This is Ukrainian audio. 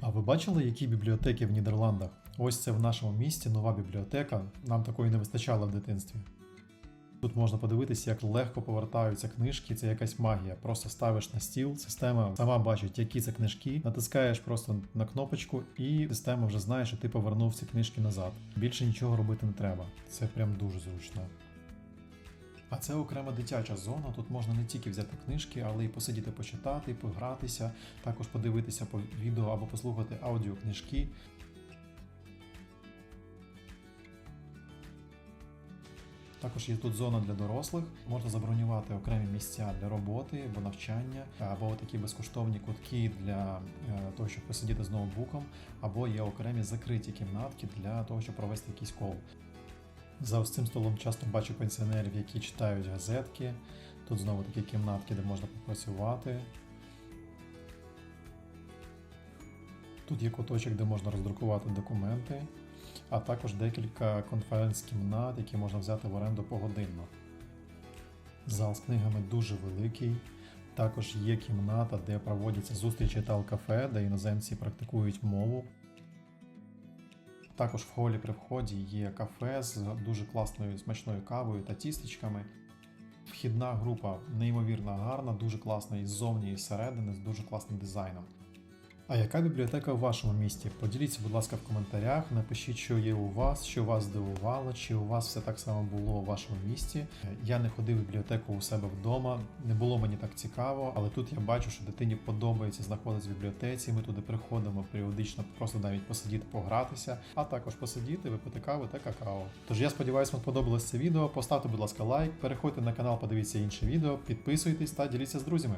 А ви бачили, які бібліотеки в Нідерландах? Ось це в нашому місті нова бібліотека. Нам такої не вистачало в дитинстві. Тут можна подивитися, як легко повертаються книжки, це якась магія. Просто ставиш на стіл, система сама бачить, які це книжки, натискаєш просто на кнопочку, і система вже знає, що ти повернув ці книжки назад. Більше нічого робити не треба. Це прям дуже зручно. А це окрема дитяча зона. Тут можна не тільки взяти книжки, але й посидіти почитати, погратися, також подивитися по відео або послухати аудіокнижки. Також є тут зона для дорослих. Можна забронювати окремі місця для роботи або навчання, або такі безкоштовні кутки для е, того, щоб посидіти з ноутбуком, або є окремі закриті кімнатки для того, щоб провести якийсь кол. За ось цим столом часто бачу пенсіонерів, які читають газетки. Тут знову такі кімнатки, де можна попрацювати. Тут є куточок, де можна роздрукувати документи, а також декілька конференц-кімнат, які можна взяти в оренду погодинно. Зал з книгами дуже великий. Також є кімната, де проводяться зустрічі та кафе, де іноземці практикують мову. Також в холі при вході є кафе з дуже класною смачною кавою та тістечками. Вхідна група неймовірно гарна, дуже класна і ззовні, і зсередини, з дуже класним дизайном. А яка бібліотека в вашому місті? Поділіться, будь ласка, в коментарях, напишіть, що є у вас, що вас здивувало, чи у вас все так само було у вашому місті. Я не ходив в бібліотеку у себе вдома, не було мені так цікаво, але тут я бачу, що дитині подобається знаходитися в бібліотеці. Ми туди приходимо періодично, просто навіть посидіти, погратися, а також посидіти, випити каву та какао. Тож я сподіваюся, вам сподобалось це відео. Поставте, будь ласка, лайк, переходьте на канал, подивіться інше відео, підписуйтесь та діліться з друзями.